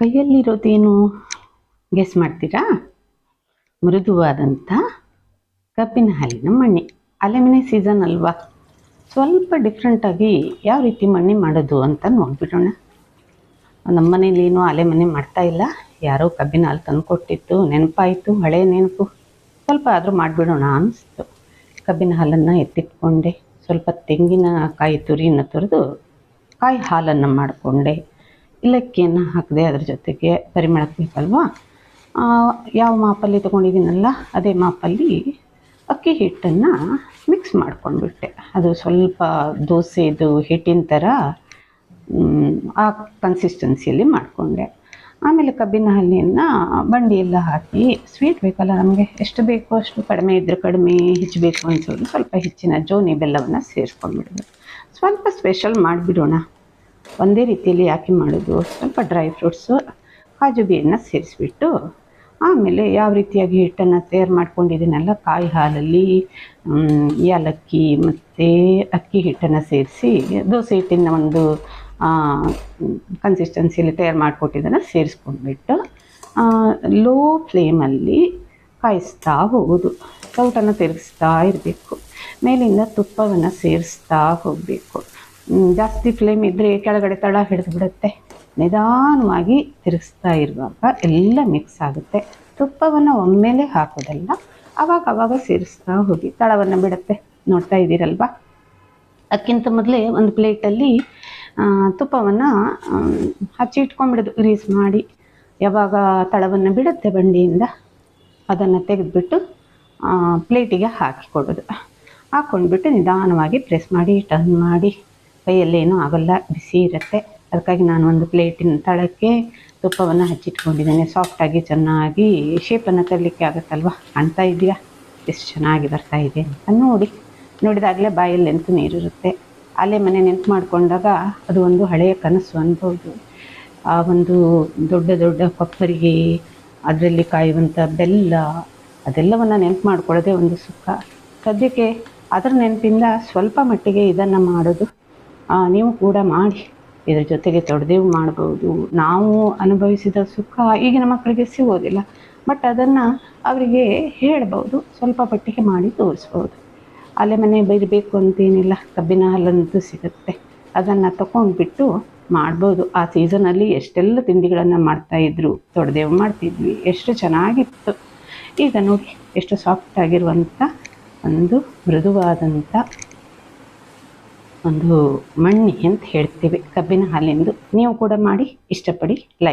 ಕೈಯಲ್ಲಿರೋದೇನು guess ಮಾಡ್ತೀರಾ? ಮೃದುವಾದಂಥ ಕಬ್ಬಿನ ಹಾಲಿನ ಮಣ್ಣೆ. ಅಲೆಮನೆ ಸೀಸನ್ ಅಲ್ವಾ? ಸ್ವಲ್ಪ ಡಿಫ್ರೆಂಟಾಗಿ ಯಾವ ರೀತಿ ಮಣ್ಣೆ ಮಾಡೋದು ಅಂತ ನೋಡಿಬಿಡೋಣ. ನಮ್ಮ ಮನೇಲಿ ಏನು ಮಾಡ್ತಾ ಇಲ್ಲ. ಯಾರೋ ಕಬ್ಬಿನ ಹಾಲು ತಂದು ಕೊಟ್ಟಿತ್ತು ನೆನಪಾಯಿತು, ಹಳೆ ನೆನಪು. ಸ್ವಲ್ಪ ಆದರೂ ಮಾಡಿಬಿಡೋಣ ಅನಿಸ್ತು. ಕಬ್ಬಿನ ಹಾಲನ್ನು ಎತ್ತಿಟ್ಕೊಂಡೆ. ಸ್ವಲ್ಪ ತೆಂಗಿನ ಕಾಯಿ ತುರಿನ ತುರಿದು ಕಾಯಿ ಹಾಲನ್ನು ಮಾಡಿಕೊಂಡೆ. ಇಲಕ್ಕಿಯನ್ನು ಹಾಕಿದೆ ಅದ್ರ ಜೊತೆಗೆ ಪರಿಮಳಕ್ಕೆ ಬೇಕಲ್ವಾ? ಯಾವ ಮಾಪಲ್ಲಿ ತೊಗೊಂಡಿದ್ದೀನಲ್ಲ, ಅದೇ ಮಾಪಲ್ಲಿ ಅಕ್ಕಿ ಹಿಟ್ಟನ್ನು ಮಿಕ್ಸ್ ಮಾಡ್ಕೊಂಡ್ಬಿಟ್ಟೆ. ಅದು ಸ್ವಲ್ಪ ದೋಸೆದು ಹಿಟ್ಟಿನ ಥರ ಆ ಕನ್ಸಿಸ್ಟೆನ್ಸಿಯಲ್ಲಿ ಮಾಡಿಕೊಂಡೆ. ಆಮೇಲೆ ಕಬ್ಬಿನ ಹಲ್ಲಿಯನ್ನು ಬಂಡಿಯೆಲ್ಲ ಹಾಕಿ ಸ್ವೀಟ್ ಬೇಕಲ್ಲ ನಮಗೆ, ಎಷ್ಟು ಬೇಕೋ ಅಷ್ಟು ಕಡಿಮೆ ಇದ್ದರೆ ಕಡಿಮೆ ಹೆಚ್ಚಬೇಕು ಅನ್ಸೋದು. ಸ್ವಲ್ಪ ಹೆಚ್ಚಿನ ಜೋನಿ ಬೆಲ್ಲವನ್ನು ಸೇರಿಸ್ಕೊಂಡ್ಬಿಡೋದು ಸ್ವಲ್ಪ ಸ್ಪೆಷಲ್ ಮಾಡಿಬಿಡೋಣ. ಒಂದೇ ರೀತಿಯಲ್ಲಿ ಯಾಕೆ ಮಾಡೋದು? ಸ್ವಲ್ಪ ಡ್ರೈ ಫ್ರೂಟ್ಸು ಕಾಜು ಬಿಯನ್ನು ಸೇರಿಸ್ಬಿಟ್ಟು, ಆಮೇಲೆ ಯಾವ ರೀತಿಯಾಗಿ ಹಿಟ್ಟನ್ನು ತಯಾರು ಮಾಡ್ಕೊಂಡಿದ್ದೀನಲ್ಲ, ಕಾಯಿ ಹಾಲಲ್ಲಿ ಏಲಕ್ಕಿ ಮತ್ತು ಅಕ್ಕಿ ಹಿಟ್ಟನ್ನು ಸೇರಿಸಿ, ದೋಸೆ ಹಿಟ್ಟಿನ ಒಂದು ಕನ್ಸಿಸ್ಟೆನ್ಸಿಯಲ್ಲಿ ತಯಾರು ಮಾಡಿಕೊಟ್ಟಿದ್ದನ್ನು ಸೇರಿಸ್ಕೊಂಡ್ಬಿಟ್ಟು ಲೋ ಫ್ಲೇಮಲ್ಲಿ ಕಾಯಿಸ್ತಾ ಹೋಗೋದು. ಸೌಟನ್ನು ತಿರುಗಿಸ್ತಾ ಇರಬೇಕು. ಮೇಲಿಂದ ತುಪ್ಪವನ್ನು ಸೇರಿಸ್ತಾ ಹೋಗಬೇಕು. ಜಾಸ್ತಿ ಫ್ಲೇಮ್ ಇದ್ದರೆ ಕೆಳಗಡೆ ತಳ ಹಿಡಿದು ಬಿಡುತ್ತೆ ನಿಧಾನವಾಗಿ ತಿರುಗಿಸ್ತಾ ಇರುವಾಗ ಎಲ್ಲ ಮಿಕ್ಸ್ ಆಗುತ್ತೆ. ತುಪ್ಪವನ್ನು ಒಮ್ಮೆಲೆ ಹಾಕೋದಲ್ಲ ಅವಾಗ ಆವಾಗ ಸೇರಿಸ್ತಾ ಹೋಗಿ ತಳವನ್ನು ಬಿಡುತ್ತೆ. ನೋಡ್ತಾ ಇದ್ದೀರಲ್ವಾ? ಅದಕ್ಕಿಂತ ಮೊದಲೇ ಒಂದು ಪ್ಲೇಟಲ್ಲಿ ತುಪ್ಪವನ್ನು ಹಚ್ಚಿ ಇಟ್ಕೊಂಡ್ಬಿಡೋದು. ಗ್ರೀಸ್ ಮಾಡಿ, ಯಾವಾಗ ತಳವನ್ನು ಬಿಡುತ್ತೆ ಬಂಡಿಯಿಂದ, ಅದನ್ನು ತೆಗೆದುಬಿಟ್ಟು ಪ್ಲೇಟಿಗೆ ಹಾಕಿಕೊಡೋದು ಹಾಕ್ಕೊಂಡ್ಬಿಟ್ಟು ನಿಧಾನವಾಗಿ ಪ್ರೆಸ್ ಮಾಡಿ ಟರ್ನ್ ಮಾಡಿ. ಕೈಯಲ್ಲೇನೂ ಆಗೋಲ್ಲ, ಬಿಸಿ ಇರುತ್ತೆ. ಅದಕ್ಕಾಗಿ ನಾನು ಒಂದು ಪ್ಲೇಟಿನ ತಳಕ್ಕೆ ತುಪ್ಪವನ್ನು ಹಚ್ಚಿಟ್ಕೊಂಡಿದ್ದೇನೆ. ಸಾಫ್ಟಾಗಿ ಚೆನ್ನಾಗಿ ಶೇಪನ್ನು ತರಲಿಕ್ಕೆ ಆಗುತ್ತಲ್ವ? ಕಾಣ್ತಾ ಇದೆಯಾ? ಎಷ್ಟು ಚೆನ್ನಾಗಿ ಬರ್ತಾ ಇದೆ ಅಂತ ನೋಡಿ. ನೋಡಿದಾಗಲೇ ಬಾಯಲ್ಲಿ ನೆನಪು ನೀರಿರುತ್ತೆ. ಅಲ್ಲೇ ಮನೆ ನೆನಪು ಮಾಡಿಕೊಂಡಾಗ ಅದು ಒಂದು ಹಳೆಯ ಕನಸು ಅನ್ಬೋದು. ಆ ಒಂದು ದೊಡ್ಡ ದೊಡ್ಡ ಕೊಪ್ಪರಿಗೆ ಅದರಲ್ಲಿ ಕಾಯುವಂಥ ಬೆಲ್ಲ, ಅದೆಲ್ಲವನ್ನು ನೆನಪು ಮಾಡ್ಕೊಳ್ಳೋದೇ ಒಂದು ಸುಖ. ಸದ್ಯಕ್ಕೆ ಅದರ ನೆನಪಿಂದ ಸ್ವಲ್ಪ ಮಟ್ಟಿಗೆ ಇದನ್ನು ಮಾಡೋದು ನೀವು ಕೂಡ ಮಾಡಿ. ಇದರ ಜೊತೆಗೆ ತೊಡೆದೇವು ಮಾಡ್ಬೋದು ನಾವು ಅನುಭವಿಸಿದ ಸುಖ ಈಗಿನ ಮಕ್ಕಳಿಗೆ ಸಿಗೋದಿಲ್ಲ. ಬಟ್ ಅದನ್ನು ಅವರಿಗೆ ಹೇಳ್ಬೋದು ಸ್ವಲ್ಪ ಪಟ್ಟಿಗೆ ಮಾಡಿ ತೋರಿಸ್ಬೋದು ಅಲೆ ಮನೆ ಬೈರಬೇಕು ಅಂತೇನಿಲ್ಲ. ಕಬ್ಬಿನ ಹಾಲಂತೂ ಸಿಗುತ್ತೆ. ಅದನ್ನು ತಗೊಂಡ್ಬಿಟ್ಟು ಮಾಡ್ಬೋದು. ಆ ಸೀಸನಲ್ಲಿ ಎಷ್ಟೆಲ್ಲ ತಿಂಡಿಗಳನ್ನು ಮಾಡ್ತಾಯಿದ್ರು ತೊಡೆದೇವು ಮಾಡ್ತಿದ್ವಿ. ಎಷ್ಟು ಚೆನ್ನಾಗಿತ್ತು. ಈಗ ನೋಡಿ, ಎಷ್ಟು ಸಾಫ್ಟ್ ಆಗಿರುವಂಥ ಒಂದು ಮೃದುವಾದಂಥ ಒಂದು ಮಣ್ಣಿ ಅಂತ ಹೇಳ್ತೀವಿ ಕಬ್ಬಿನ ಹಾಲಿಂದು. ನೀವು ಕೂಡ ಮಾಡಿ ಇಷ್ಟಪಡಿ ಲೈಕ್